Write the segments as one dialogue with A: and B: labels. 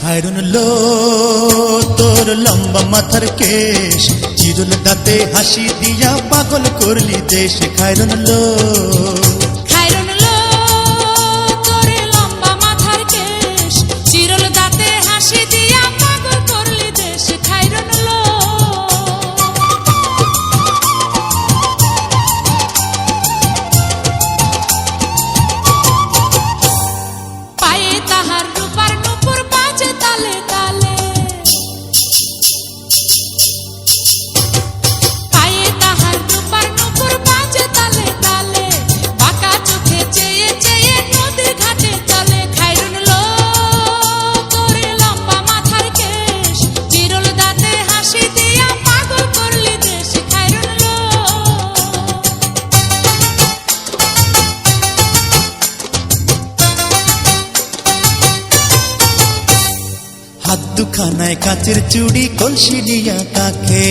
A: খায়রুন লো, তোর লম্বা মাথার কেশ। চিরুল দাঁতে হাসি দিয়া পাগল করলি দেশ। খায়রুন লো।
B: তাহার রূপার নুপুর
A: maleta. দুখানায় কাচের চুড়ি কলসি নিয়া কাকে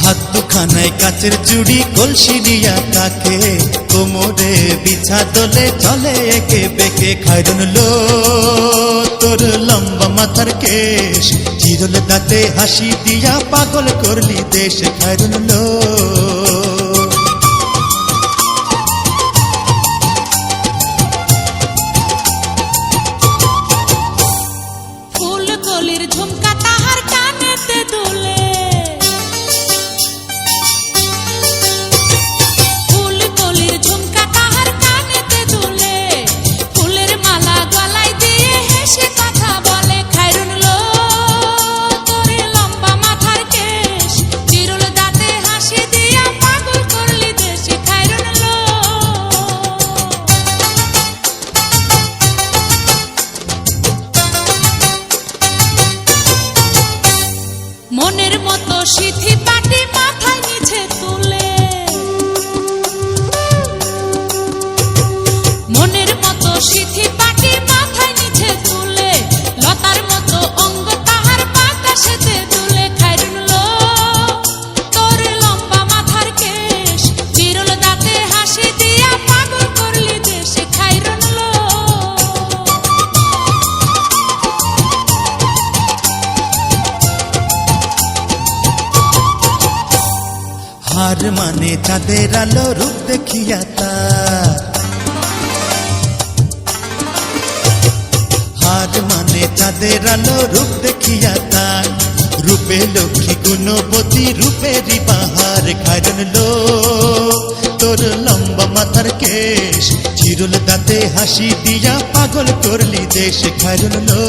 A: হাত দুখানায় কাচের চুড়ি কলসি নিয়া কাকে কোমরে বিছা চলে একে বেকে খাইরুন লো। তোর লম্বা মাথার কেশ, চিরল হাসি দিয়া পাগল করলি দেশ খাইরুন লো।
B: কলির ঝুমকা মতো সিথি পাটি মাথায় নিচে তুলে
A: হার মানে চাঁদের আলো রূপ দেখিয়া তার। হার মানে চাঁদের আলো রূপ দেখিয়া তার। রূপে লক্ষ্মী গুণবতী রূপেরই বাহার খাইরন লো। তোর লম্বা মাথার কেশ, চিরুল দাঁতে হাসি দিয়া পাগল করলি দেশ খাইরন লো।